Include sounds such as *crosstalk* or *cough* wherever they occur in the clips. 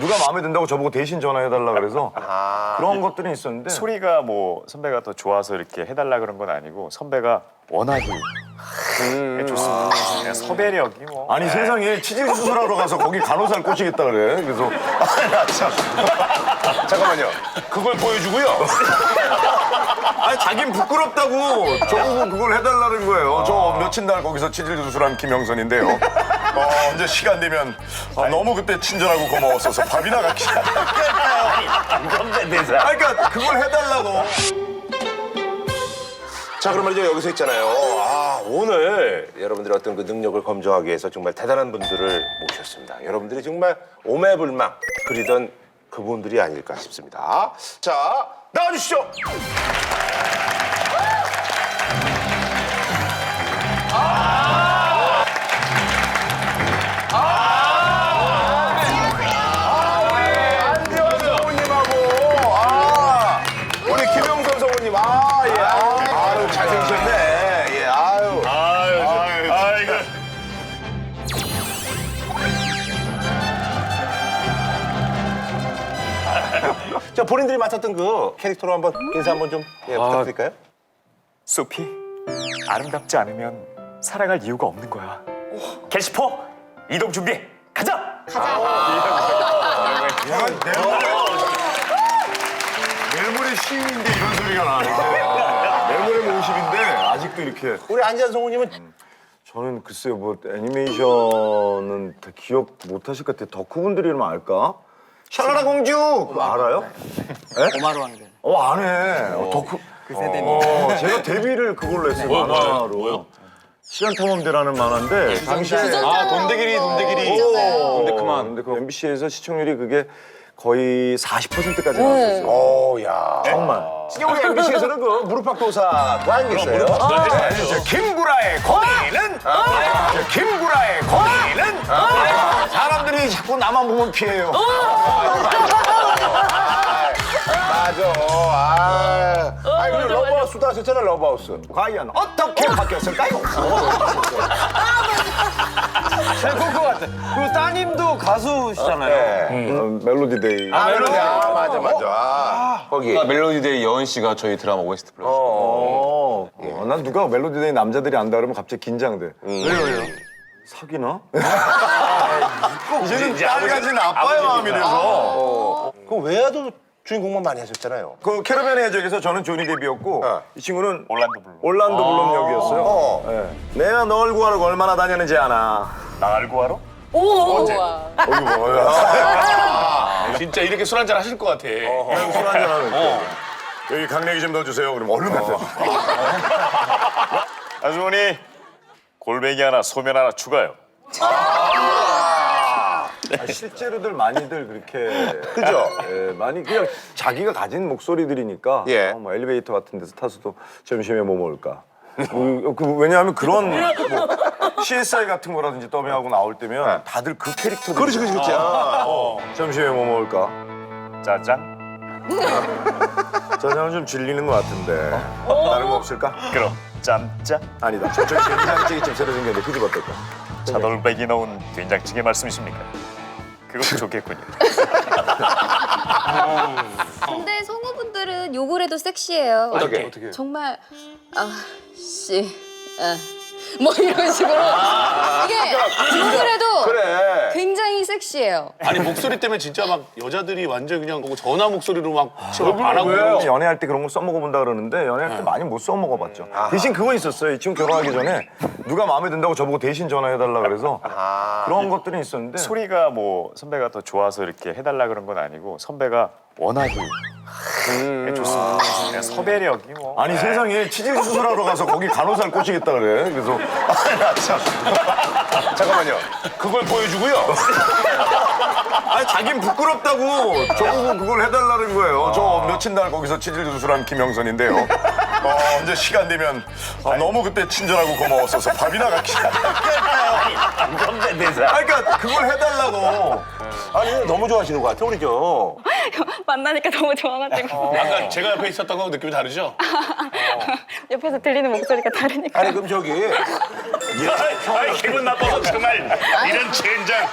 누가 마음에 든다고 저보고 대신 전화해달라 그래서 *laughs* 그런 것들이 있었는데 소리가 뭐 선배가 더 좋아서 이렇게 해달라 그런 건 아니고 선배가 워낙에 해줬습니다. 그냥 섭외력이 뭐. 아니 세상에 치질 수술하러 가서 거기 간호사를 꼬시겠다 그래 그래서 아, 참. *laughs* 잠깐만요. 그걸 보여주고요. *laughs* 아니 자긴 부끄럽다고 저보고 그걸 해달라는 거예요 저 며칠 날 거기서 치질 수술한 김영선인데요 어, 이제 시간 되면 아, 너무 그때 친절하고 고마웠어서 밥이나 같이 대사. 아 그러니까 그걸 해달라고 자, 그러면 이제 여기서 있잖아요. 아, 오늘 여러분들의 어떤 그 능력을 검증하기 위해서 정말 대단한 분들을 모셨습니다. 여러분들이 정말 오매불망 그리던 그분들이 아닐까 싶습니다. 자, 나와주시죠. 안 본인들이 맡았던 그 캐릭터로 한번 인사 한번 좀 예, 부탁드릴까요? 소피, 아름답지 않으면 사랑할 이유가 없는 거야. 캐시포, 이동 준비, 가자! 내물의 시인인데 이런 소리가 나는데 내물의 모습인데 아직도 이렇게. 우리 안지원 성우님은? 저는 글쎄요 뭐 애니메이션은 다 기억 못 하실 것 같아요. 덕후분들이 이러면 알까? 샬라라 공주! 그거 알아요? 오마루 왕들. 어 안 해. 어, 덕후 그 세대니. 어, 제가 데뷔를 그걸로 했어요 만화로. 시간 탐험대라는 만화인데 당시에 아 돈대길이 돈대길이. 근데 그만. 근데 그 MBC에서 시청률이 그게 거의 40%까지 나왔었어요. 오, 야. 정말. 우리 MBC에서는 그 무릎팍도사가 아니겠어요? 아니, 저 김구라의 고민은 저 김구라의 고민은 사람들이 자꾸 나만 보면 피해요. 맞아. 아, 아니 그리고 러브하우스 도 하셨잖아, 러브하우스. 과연 어떻게 바뀌었을까요? 것 같아. 그 따님도 가수시잖아요. 네. 어, 멜로디데이. 아, 멜로디. 아, 맞아, 맞아. 아, 거기. 멜로디데이 여은 씨가 저희 드라마 OST 불러. 어, 어, 난 누가 멜로디데이 남자들이 안다 그러면 갑자기 긴장돼. 왜요, 왜요? 사귀나? *laughs* 이제는 딸까지는 아빠의 마음이 돼서. 그 외화도 주인공만 많이 하셨잖아요. 그 캐러밴의 해적에서 저는 조니 데뷔였고 어. 이 친구는 올란도 블루. 올란도 블룸 역이었어요. 어. 네. 내가 널 구하러 얼마나 다녔는지 아나. 나 알고 알아? 거기 뭐야? 진짜 이렇게 술 한잔 하실 것 같아. 그냥 술 한잔 하는 거. 여기 강냉이 좀 넣어주세요. 그럼 얼른 갖다 줘. 아주머니, 골뱅이 하나, 소면 하나 추가요. 아, 실제로들 많이들 그렇게 *laughs* 그죠? 예, 많이 그냥 자기가 가진 목소리들이니까 예. 어, 뭐 엘리베이터 같은 데서 타서도 점심에 뭐 먹을까. 그, 그 왜냐하면 그런 뭐 *laughs* CSI 같은 거라든지 더빙하고 나올 때면 다들 그 캐릭터들 그렇지, 그렇지, 그렇지. 아, 점심에 뭐 먹을까? 짜장? 짜장은 좀 질리는 것 같은데 다른 거 없을까? 그럼 짬짜? 아니다 저쪽에 된장찌개 집 새로 생겼는데 그 집 어떨까? 차돌백이 넣은 된장찌개 말씀이십니까? 그것도 좋겠군요. *laughs* 근데 성우분들은 욕을 해도 섹시해요. 어떻게? 어떻게? 정말 아 씨 아. 뭐 이런 식으로 이게 욕을 해도 그래. 굉장히 섹시해요. 아니 목소리 때문에 진짜 막 여자들이 완전 그냥 뭐 전화 목소리로 막 취업 안 하고 왜요? 연애할 때 그런 거 써먹어 본다 그러는데 연애할 때 많이 못 써먹어 봤죠. 대신 그거 있었어요. 지금 결혼하기 전에 누가 마음에 든다고 저보고 대신 전화해달라 그래서 그런 것들이 있었는데 소리가 뭐 선배가 더 좋아서 이렇게 해달라 그런 건 아니고 선배가 워낙에 해줬습니다. 그냥 섭외력이 뭐. 아니 세상에 치질 수술하러 가서 거기 간호사를 꼬시겠다 그래. 그래서 *laughs* 아, 참. *laughs* 잠깐만요. 그걸 보여주고요. *laughs* 아니 자긴 부끄럽다고 저보고 그걸 해달라는 거예요. 저 며칠 날 거기서 치질 수술한 김영선인데요. 어, 이제 시간 되면 아, 너무 그때 친절하고 고마웠어서 밥이나 같이. 선배 대사. 아 그러니까 그걸 해달라고. 아니, 너무 좋아하시는 것 같아, 우리 죠. *laughs* 만나니까 너무 좋아가지고 아까 제가 옆에 있었던 거하고 느낌이 다르죠? *laughs* 옆에서 들리는 목소리가 다르니까 아니, 그럼 저기. 아이 기분 나빠서 정말 *laughs* 이런 젠장.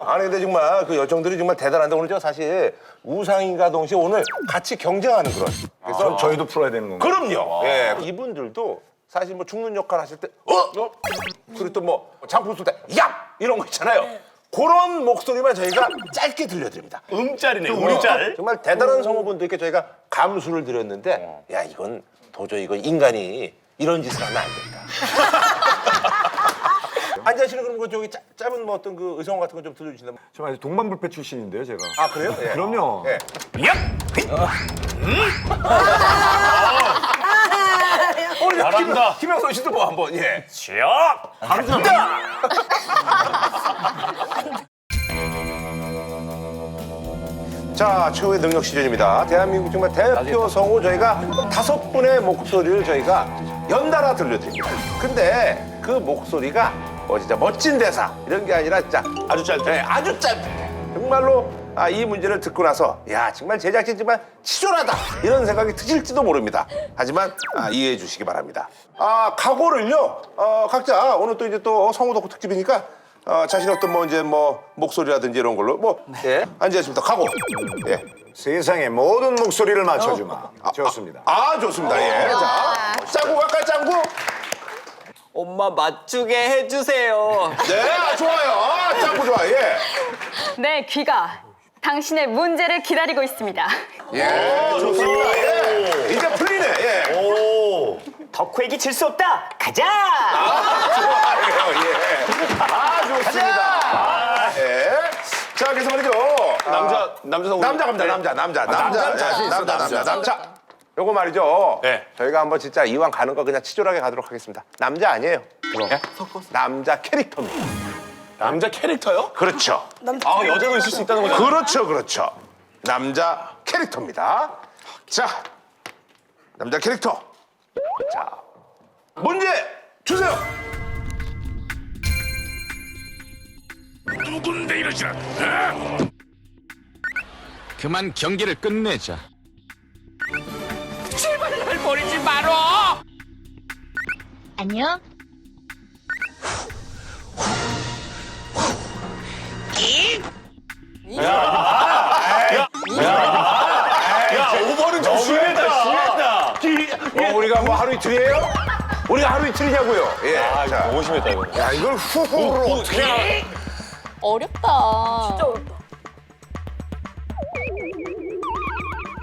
아니 근데 정말 그 여정들이 정말 대단한데 오늘 저 사실 우상인과 동시에 오늘 같이 경쟁하는 그런. 그래서 저희도 풀어야 되는 건가요? 그럼요. 예. 이분들도 사실 뭐 죽는 역할 하실 때 어? 어? 그리고 또 뭐 장풍 쏠때 야! 이런 거 있잖아요. 그런 목소리만 저희가 짧게 들려드립니다. 음짤이네, 음짤. 정말 대단한 성우분들께 저희가 감수를 드렸는데 야 이건 도저히 이거 인간이 이런 짓을 하면 안 된다. *laughs* 앉아시는 그런 거 저기 짧, 짧은 뭐 어떤 그 의성 같은 거 좀 들려주신다면 저 아직 동반불패 출신인데요, 제가. 아 그래요? 예. 그럼요. 예. 잘한다. 김영선 씨도 뭐 한번 예. 지역 자, 최후의 능력 시즌입니다. 대한민국 정말 대표 성우 저희가 다섯 분의 목소리를 저희가 연달아 들려드립니다. 근데 그 목소리가 뭐 진짜 멋진 대사 이런 게 아니라 진짜 아주 짧게, 네, 아주 짧게. 정말로 아, 이 문제를 듣고 나서 야 정말 제작진 정말 치졸하다 이런 생각이 드실지도 모릅니다. 하지만 아, 이해해 주시기 바랍니다. 아 각오를요 어, 각자 오늘 또 이제 또 성우 덕후 특집이니까 어, 자신 어떤 뭐 이제 뭐 목소리라든지 이런 걸로 뭐 예, 앉아있습니다. 각오. 예. 세상의 모든 목소리를 맞춰주마. 좋습니다. 아 좋습니다. 예. 자, 짱구 갈까요, 짱구? 엄마 맞추게 해주세요. 네, 아, 좋아요. 아, 짱구 좋아. 예. 네, 귀가 당신의 문제를 기다리고 있습니다. 예, 좋습니다. 예. 이제. 예. 덕후에게 질 수 없다 가자 좋아요. 예. 아, 좋습니다. 예. 자, 그래서 말이죠. 남자, 남자 성우. 남자 갑니다. 남자, 남자, 남자, 남자 자신 예, 있어, 남자, 남자. 남자, 남자. 요거 말이죠. 네. 저희가 한번 진짜 이왕 가는 거 그냥 치졸하게 가도록 하겠습니다. 남자 아니에요. 남자 캐릭터입니다. 남자 캐릭터요? 그렇죠. 아, 여자가 있을 수 있다는 거죠? 그렇죠, 그렇죠. 남자 캐릭터입니다. 자, 남자 캐릭터. 자, 문제 주세요. 그만 경기를 끝내자. 안녕. 야, 오버는 좀 심했다. 심했다. 어, 우리가 뭐 하루 이틀이에요? 우리가 하루 이틀이냐고요? 예. 자, 너무 심했다, 이거. 야, 이걸 후후로 어떻게. 어렵다. 진짜 어렵다.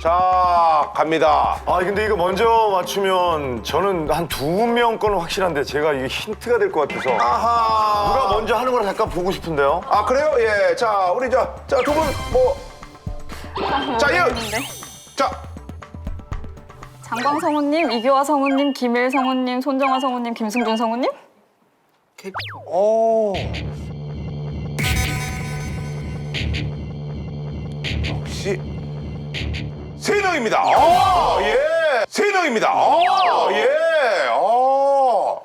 자, 갑니다. 아, 근데 이거 먼저 맞추면 저는 한 두 명 거는 확실한데 제가 이게 힌트가 될 것 같아서. 아하. 누가 먼저 하는 걸 잠깐 보고 싶은데요. 아, 그래요? 예. 자, 우리 저, 자, 두 분, 뭐. 자, 예. 자, 장광 성우님, 이교화 성우님, 김일 성우님, 손정화 성우님, 김승준 성우님? 오. 역시 세 명입니다. 아, 예. 세 명입니다. 아, 예. 아.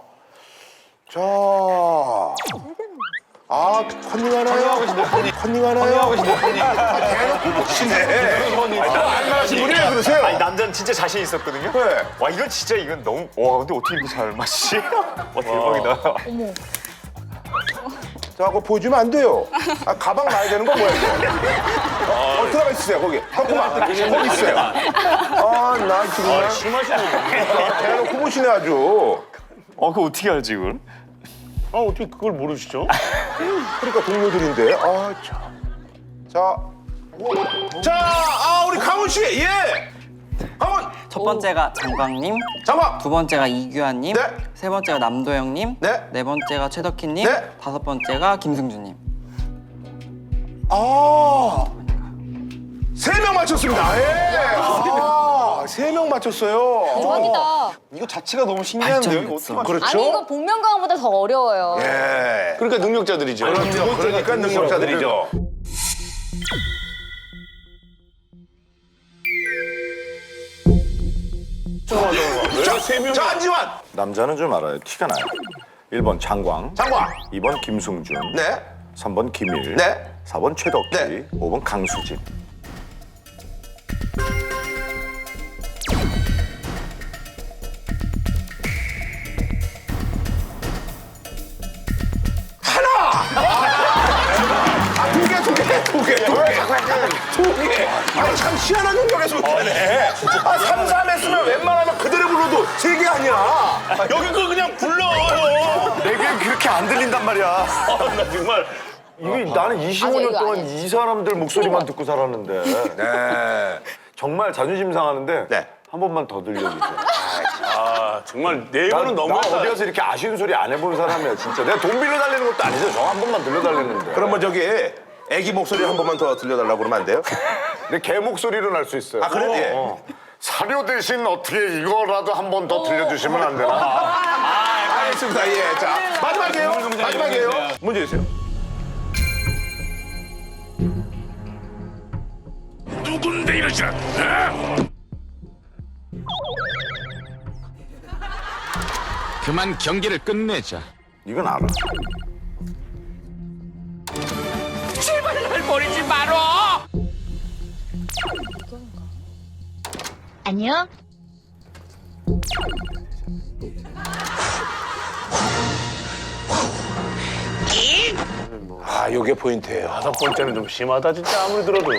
자. 아, 컨닝 하나요? 컨닝 하나요? 아, 대놓고 보시네. 그러세요? 아니 남자는 진짜 자신 있었거든요 네. 와 이건 진짜 이건 너무 와 근데 어떻게 이렇게 잘 맞지 *laughs* 와 대박이다 자, 그거 보여주면 안 돼요. 아, 가방 놔야 되는 거 뭐야, 이거? 어, 어, 들어가 있으세요, 거기. 덕구만. 거기 있어요. 아, 나 지금. 심하시네. 대놓고 보시네, 아주. 어 그거 어떻게 알지 그걸 아, 어떻게 그걸 모르시죠? 그러니까 동료들인데. 아, 참. 자. 자, 아, 씨, 예. 강훈. 첫 번째가 장광님, 잠깐. 두 번째가 이규환님, 네. 세 번째가 남도영님, 네. 번째가 최덕희님, 네. 다섯 번째가 김승준님. 아. 세 명 맞췄습니다. 예. 아, 세명 맞췄어요. 대박이다. 이거 자체가 너무 신기한데요 이거 어떻게 맞 그렇죠? 아니 이거 복면가왕보다 더 어려워요. 예. 그러니까 능력자들이죠. 그럼요. 그러니까 능력자들이죠. 세 명. 자, 안지환. 남자는 좀 알아요. 티가 나요. 1번 장광, 장광. 2번 김승준, 네. 3번 김일, 네. 4번 최덕기, 네. 5번 강수진. 아, 두 개 두 개 두 개 두개아참 희한한 능력에서 못하네. 어, 네. 아, 삼삼 했으면 웬만한 불러도 세 개 아니야. 여기 거 그냥 불러요. 내게 그렇게 안 들린단 말이야. 아, 나 정말 이게 나는 25년 이거 동안 아니야. 이 사람들 목소리만 듣고 살았는데 네. 정말 자존심 상하는데 네. 한 번만 더 들려주세요. 아 정말 네 난, 번은 나 너무 어디 가서 이렇게 아쉬운 소리 안 해본 사람이야 진짜. 내가 돈 빌려달라는 것도 아니죠. 저 한 번만 들려달랬는데. 그러면 저기 애기 목소리 한 번만 더 들려달라고 그러면 안 돼요? *laughs* 내 개 목소리로 날 수 있어요. 아, 그래? 예. 어. 사료 대신 어떻게 이거라도 한 번 더 들려주시면 안 되나? 알겠습니다. 예. 자, 마지막이에요. 마지막이에요. 문제 주세요. 누군데 이러시나? 그만 경기를 끝내자. 이건 알아. 안녕? 아, 요게 포인트예요. 다섯 번째는 좀 심하다 진짜 아무리 들어도.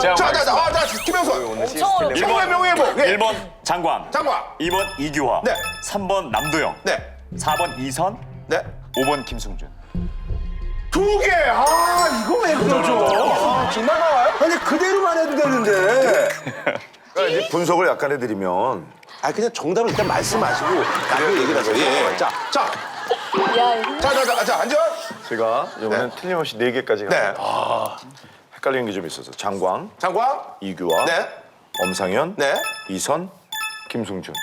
자, 자, 자, 자, 아, 자, 김영선. 최고의 명예회복. 예. 1번 장광, 장관. 2번 이규화, 네. 3번 남도영, 네. 4번 이선, 네. 5번 김승준. 두 개! 아, 이거 왜 그러죠? 아, 정말 나와요? 아니, 그대로만 해도 되는데. 그러니까 이제 분석을 약간 해드리면 아, 그냥 정답을 일단 말씀하시고, 나중에 얘기를 하세요. 예, 예. 자, 자. 자, 자, 자, 자, 앉아. 제가 이번엔 틀림없이 네 개까지 네. 가. 헷갈리는 게 좀 있어서 장광, 장관. 이규화, 네. 엄상현, 네. 이선, 김승준.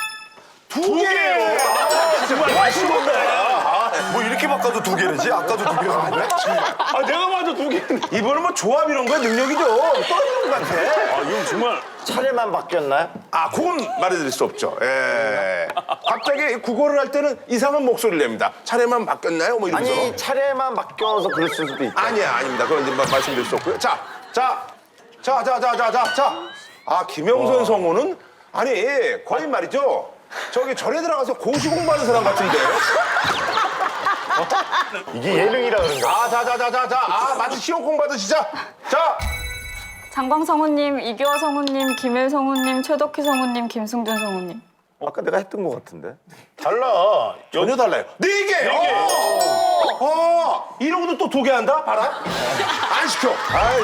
두 개예요. 아, 정말 맛있는 뭐 이렇게 바꿔도 두 개지? 아까도 두 개였는데? 아 내가 봐도 두 개. 이번은 뭐 조합 이런 거에 능력이죠. 떨리는 것 같아. 아 이건 정말 차례만 바뀌었나요? 아, 그건 말해드릴 수 없죠. 예. 갑자기 국어를 할 때는 이상한 목소리를 냅니다. 차례만 바뀌었나요? 뭐 이러면서. 아니 차례만 바뀌어서 그랬을 수도 있다. 아니야, 아닙니다. 그건 이제 마- 말씀드릴 수 없고요. 자, 자, 자, 자, 자, 자, 자, 자. 아, 김영선 성우는 아니 거의 말이죠. 저기 절에 들어가서 고시 공부하는 사람 같은데. 이게 예능이라 그런가? 아, 자, 자, 자, 자, 자. 아, 마치 시험 공부하듯이 자, 자. 장광 성우님, 이규화 성우님, 김일 성우님, 최덕희 성우님, 김승준 성우님. 아까 내가 했던 것 같은데. 달라. 전혀 달라요. 네 개. 네 개. 어, 이러고도 또 두 개 한다? 봐라. 안 시켜. 아이.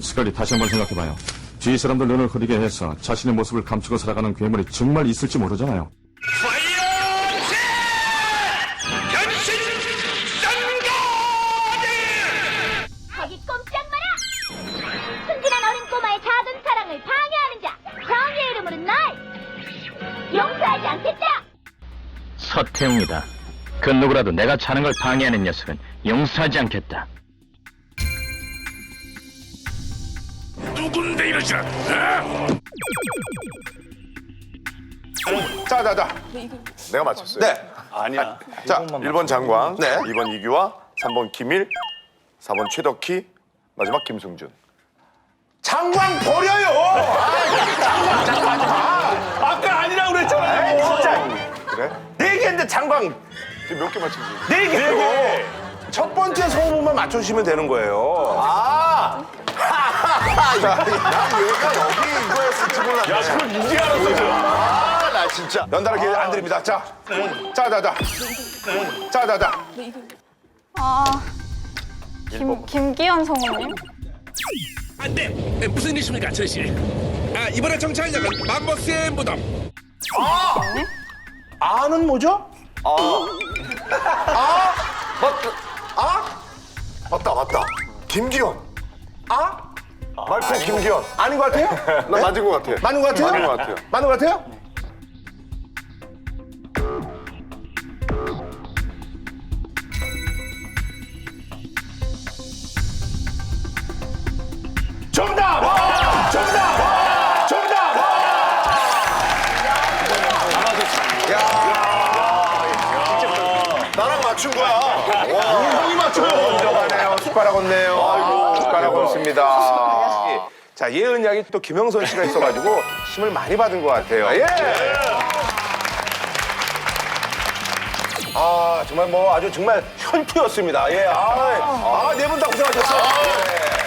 스컬리 다시 한번 생각해봐요. 주위 사람들 눈을 흐리게 해서 자신의 모습을 감추고 살아가는 괴물이 정말 있을지 모르잖아요. 거기 꼼짝 마라! 순진한 어린 꼬마의 작은 사랑을 방해하는 자! 정의의 이름으로 날! 용서하지 않겠다! 서태웅이다. 그 누구라도 내가 차는 걸 방해하는 녀석은 용서하지 않겠다. 누군데 이러시나? 자, 자, 자. 내가 맞췄어요. 네. 아니야. 자, 1번 장광, 네. 2번 이규화, 3번 김일, 4번 최덕희, 마지막 김승준. 장광 버려요. 아, 장광, 장광, 장광. 아까 아니라고 그랬잖아요. 진짜. 그래? 네 개인데 장광 지금 몇 개 맞춘 거지? 네 개. 첫 번째 소문만 맞춰주시면 되는 거예요. 아! 난 얘가 여기 이거였을지 몰랐네. 야 그걸 이제 알았어. 아, 나 진짜. 연달아 기회 안 드립니다. 자, 자, 자, 자. 자, 자, 자. 아, 김, 김기현 성우님? 안돼 무슨 일이십니까 저씨? 아 이번에 정찰 역은 맘버스의 무덤. 아는 뭐죠? 맞다, 맞다. 김기현. 아? 김기현. 아닌 것 같아요? *laughs* 나 맞은 것 같아. 맞는 것 같아요? 맞는 것 같아요. 맞는 것 같아요? 정답! 정답! 정답! 나랑 맞춘 거야. 형이 맞춰요. 인정하네요. 숟가락 얹네요. 숟가락 얹습니다. 자, 예은 양이 또 김영선 씨가 있어가지고 힘을 많이 받은 것 같아요. 예! 아, 정말 뭐 아주 정말 현투였습니다. 예, 아, 네분 다 고생하셨어요.